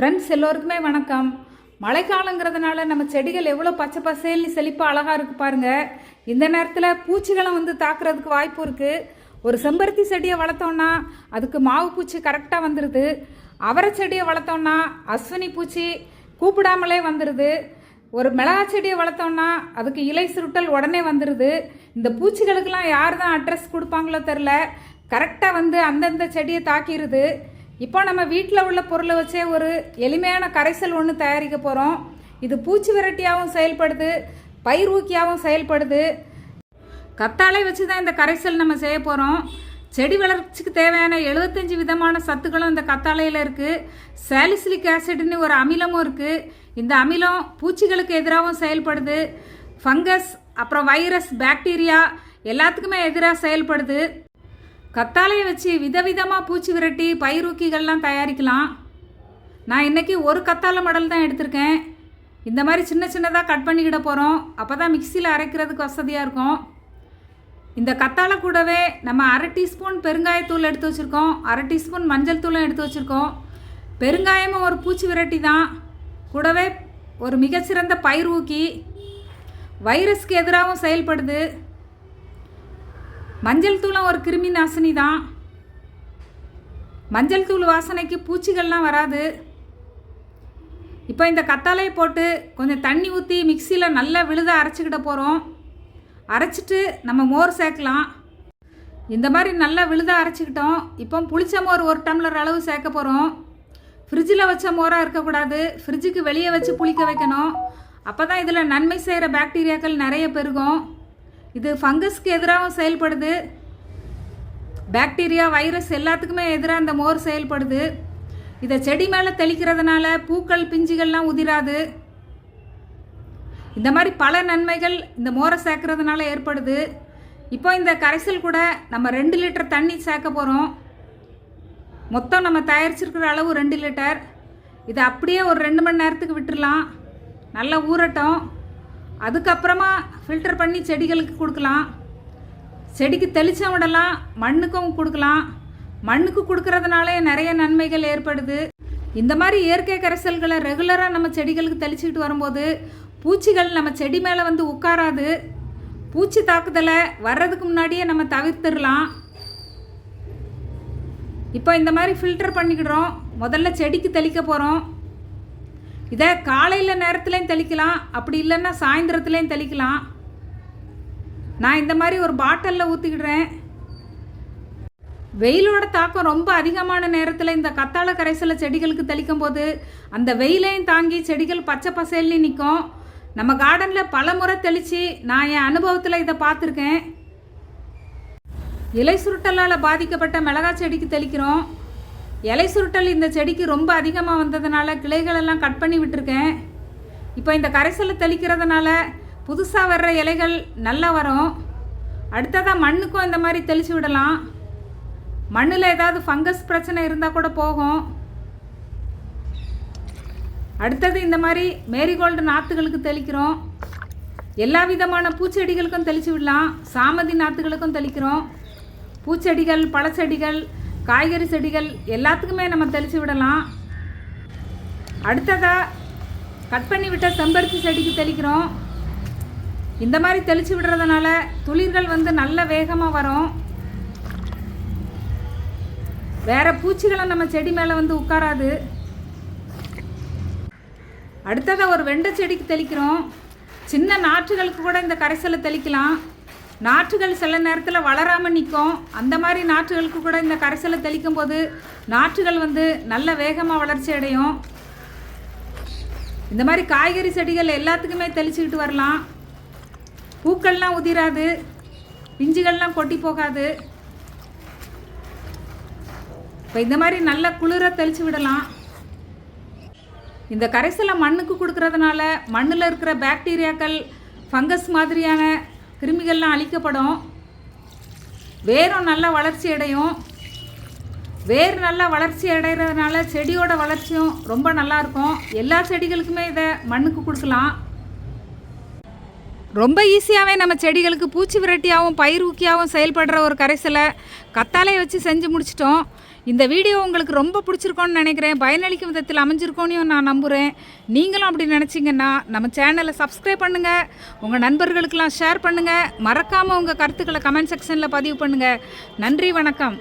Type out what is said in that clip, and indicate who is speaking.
Speaker 1: Friends எல்லோருக்குமே வணக்கம். மழைக்காலங்கிறதுனால நம்ம செடிகள் எவ்வளோ பச்சை பசேல்னு செழிப்பாக அழகாக இருக்கு பாருங்க. இந்த நேரத்தில் பூச்சிகளும் வந்து தாக்குறதுக்கு வாய்ப்பு இருக்குது ஒரு செம்பருத்தி செடியை வளர்த்தோன்னா அதுக்கு மாவு பூச்சி கரெக்டாக வந்துடுது அவரை செடியை வளர்த்தோன்னா அஸ்வினி பூச்சி கூப்பிடாமலே வந்துடுது ஒரு மிளகா செடியை வளர்த்தோன்னா அதுக்கு இலை சுருட்டல் உடனே வந்துடுது இந்த பூச்சிகளுக்கெல்லாம் யார் தான் அட்ரஸ் கொடுப்பாங்களோ தெரில கரெக்டாக வந்து அந்தந்த செடியை தாக்கிடுது இப்போ நம்ம வீட்டில் உள்ள பொருளை வச்சே ஒரு எளிமையான கரைசல் ஒன்று தயாரிக்க போகிறோம் இது பூச்சி விரட்டியாகவும் செயல்படுது பயிர் ஊக்கியாகவும் செயல்படுது. கத்தாழை வச்சு தான் இந்த கரைசல் நம்ம செய்ய போகிறோம் செடி வளர்ச்சிக்கு தேவையான எழுபத்தஞ்சு விதமான சத்துக்களும் இந்த கத்தாழையில் இருக்குது சாலிசிலிக் ஆசிட்னு ஒரு அமிலமும் இருக்குது இந்த அமிலம் பூச்சிகளுக்கு எதிராகவும் செயல்படுது. ஃபங்கஸ் அப்புறம் வைரஸ் பாக்டீரியா எல்லாத்துக்குமே எதிராக செயல்படுது. கத்தாலையை வச்சு விதவிதமாக பூச்சி விரட்டி பயிரூக்கிகள்லாம் தயாரிக்கலாம். நான் இன்றைக்கி ஒரு கத்தாழை மடல் தான் எடுத்திருக்கேன். இந்த மாதிரி சின்ன சின்னதாக கட் பண்ணிக்கிட போகிறோம் அப்போ தான் மிக்சியில் அரைக்கிறதுக்கு வசதியாக இருக்கும். இந்த கத்தாழை கூடவே நம்ம அரை டீஸ்பூன் பெருங்காயத்தூள் எடுத்து வச்சுருக்கோம். அரை டீஸ்பூன் மஞ்சள் தூளும் எடுத்து வச்சுருக்கோம். பெருங்காயமும் ஒரு பூச்சி விரட்டி தான். கூடவே ஒரு மிகச்சிறந்த பயிர் ஊக்கி வைரஸ்க்கு எதிராகவும் செயல்படுது. மஞ்சள் தூளும் ஒரு கிருமி நாசினி தான். மஞ்சள் தூள் வாசனைக்கு பூச்சிகள்லாம் வராது. இப்போ இந்த கத்தாழையை போட்டு கொஞ்சம் தண்ணி ஊற்றி மிக்சியில் நல்லா விழுத அரைச்சிக்கிட போகிறோம் அரைச்சிட்டு நம்ம மோர் சேர்க்கலாம். இந்த மாதிரி நல்லா விழுத அரைச்சிக்கிட்டோம். இப்போ புளிச்ச மோர் ஒரு டம்ளர் அளவு சேர்க்க போகிறோம் ஃப்ரிட்ஜில் வச்ச மோராக இருக்கக்கூடாது. ஃப்ரிட்ஜுக்கு வெளியே வச்சு புளிக்க வைக்கணும். அப்போ தான் இதில் நன்மை செய்கிற பாக்டீரியாக்கள் நிறைய பெருகும். இது ஃபங்கஸ்க்கு எதிராகவும் செயல்படுது. பாக்டீரியா வைரஸ் எல்லாத்துக்குமே எதிராக இந்த மோர் செயல்படுது. இதை செடி மேலே தெளிக்கிறதுனால பூக்கள் பிஞ்சுகள்லாம் உதிராது. இந்த மாதிரி பல நன்மைகள் இந்த மோரை சேர்க்கறதுனால ஏற்படுது. இப்போ இந்த கரைசல் கூட நம்ம ரெண்டு லிட்டர் தண்ணி சேர்க்க போகிறோம் மொத்தம் நம்ம தயாரிச்சிருக்கிற அளவு ரெண்டு லிட்டர். இதை அப்படியே ஒரு ரெண்டு மணி நேரத்துக்கு விட்டுடலாம் நல்லா ஊறட்டும். அதுக்கப்புறமா ஃபில்டர் பண்ணி செடிகளுக்கு கொடுக்கலாம். செடிக்கு தெளிச்சம் விடலாம் மண்ணுக்கும் கொடுக்கலாம். மண்ணுக்கு கொடுக்கறதுனாலே நிறைய நன்மைகள் ஏற்படுது. இந்த மாதிரி இயற்கை கரைசல்களை ரெகுலராக நம்ம செடிகளுக்கு தெளிச்சுக்கிட்டு வரும்போது பூச்சிகள் நம்ம செடி மேலே வந்து உட்காராது. பூச்சி தாக்குதலை வர்றதுக்கு முன்னாடியே நம்ம தவிர்த்துடலாம். இப்போ இந்த மாதிரி ஃபில்டர் பண்ணிக்கிடுறோம். முதல்ல செடிக்கு தெளிக்க போகிறோம் இதை காலையில் நேரத்துலையும் தெளிக்கலாம் அப்படி இல்லைன்னா சாயந்தரத்துலேயும் தெளிக்கலாம். நான் இந்த மாதிரி ஒரு பாட்டிலில் ஊற்றிக்கிடுறேன் வெயிலோட தாக்கம் ரொம்ப அதிகமான நேரத்தில் இந்த கத்தாழ கரைசலை செடிகளுக்கு தெளிக்கும் போது அந்த வெயிலையும் தாங்கி செடிகள் பச்சை பசேல்னு நிற்கும் நம்ம கார்டனில் பல முறை தெளித்து நான் என் அனுபவத்தில் இதை பார்த்துருக்கேன். இலை சுருட்டலால் பாதிக்கப்பட்ட மிளகா செடிக்கு தெளிக்கிறோம். இலை சுருட்டல் இந்த செடிக்கு ரொம்ப அதிகமாக வந்ததுனால கிளைகளெல்லாம் கட் பண்ணி விட்டுருக்கேன். இப்போ இந்த கரைசலை தெளிக்கிறதுனால புதுசாக வர்ற இலைகள் நல்லா வரும். அடுத்ததாக மண்ணுக்கும் இந்த மாதிரி தெளித்து விடலாம். மண்ணில் ஏதாவது ஃபங்கஸ் பிரச்சனை இருந்தால் கூட போகும். அடுத்தது இந்த மாதிரி மேரிகோல்டு நாற்றுகளுக்கு தெளிக்கிறோம். எல்லா விதமான பூச்செடிகளுக்கும் தெளித்து விடலாம். சாமந்தி நாற்றுகளுக்கும் தெளிக்கிறோம். பூச்செடிகள் பழச்செடிகள் காய்கறி செடிகள் எல்லாத்துக்குமே நம்ம தெளித்து விடலாம். அடுத்ததாக கட் பண்ணி விட்ட செம்பருத்தி செடிக்கு தெளிக்கிறோம். இந்த மாதிரி தெளித்து விடுறதுனால துளிர்கள் வந்து நல்ல வேகமாக வரும். வேறு பூச்சிகளும் நம்ம செடி மேலே வந்து உட்காராது. அடுத்ததாக ஒரு வெண்டை செடிக்கு தெளிக்கிறோம். சின்ன நாற்றுகளுக்கு கூட இந்த கரைசலை தெளிக்கலாம். நாற்றுகள் சில நேரத்தில் வளராமல் நிற்கும் அந்த மாதிரி நாற்றுகளுக்கு கூட இந்த கரைசலை தெளிக்கும் போது நாற்றுகள் வந்து நல்ல வேகமாக வளர்ச்சி அடையும். இந்த மாதிரி காய்கறி செடிகள் எல்லாத்துக்குமே தெளிச்சுக்கிட்டு வரலாம். பூக்கள்லாம் உதிராது பிஞ்சுகள்லாம் கொட்டி போகாது. இப்போ இந்த மாதிரி நல்ல குளிர தெளித்து விடலாம். இந்த கரைசலை மண்ணுக்கு கொடுக்கறதுனால மண்ணில் இருக்கிற பாக்டீரியாக்கள் ஃபங்கஸ் மாதிரியான கிருமிகள்லாம் அழிக்கப்படும். வேரும் நல்லா வளர்ச்சி அடையும். வேர் நல்லா வளர்ச்சி அடைகிறதுனால செடியோட வளர்ச்சியும் ரொம்ப நல்லாயிருக்கும் எல்லா செடிகளுக்குமே இதை மண்ணுக்கு கொடுக்கலாம். ரொம்ப ஈஸியாகவே நம்ம செடிகளுக்கு பூச்சி விரட்டியாகவும் பயிர் ஊக்கியாகவும் செயல்படுற ஒரு கரைசலை கத்தாழையை வச்சு செஞ்சு முடிச்சிட்டோம். இந்த வீடியோ உங்களுக்கு ரொம்ப பிடிச்சிருக்கோன்னு நினைக்கிறேன். பயனளிக்கும் விதத்தில் அமைஞ்சிருக்கோன்னு நான் நம்புகிறேன் நீங்களும் அப்படி நினச்சிங்கன்னா நம்ம சேனலை சப்ஸ்கிரைப் பண்ணுங்கள் உங்கள் நண்பர்களுக்கெல்லாம் ஷேர் பண்ணுங்கள் மறக்காமல் உங்கள் கருத்துக்களை கமெண்ட் செக்ஷனில் பதிவு பண்ணுங்கள் நன்றி வணக்கம்.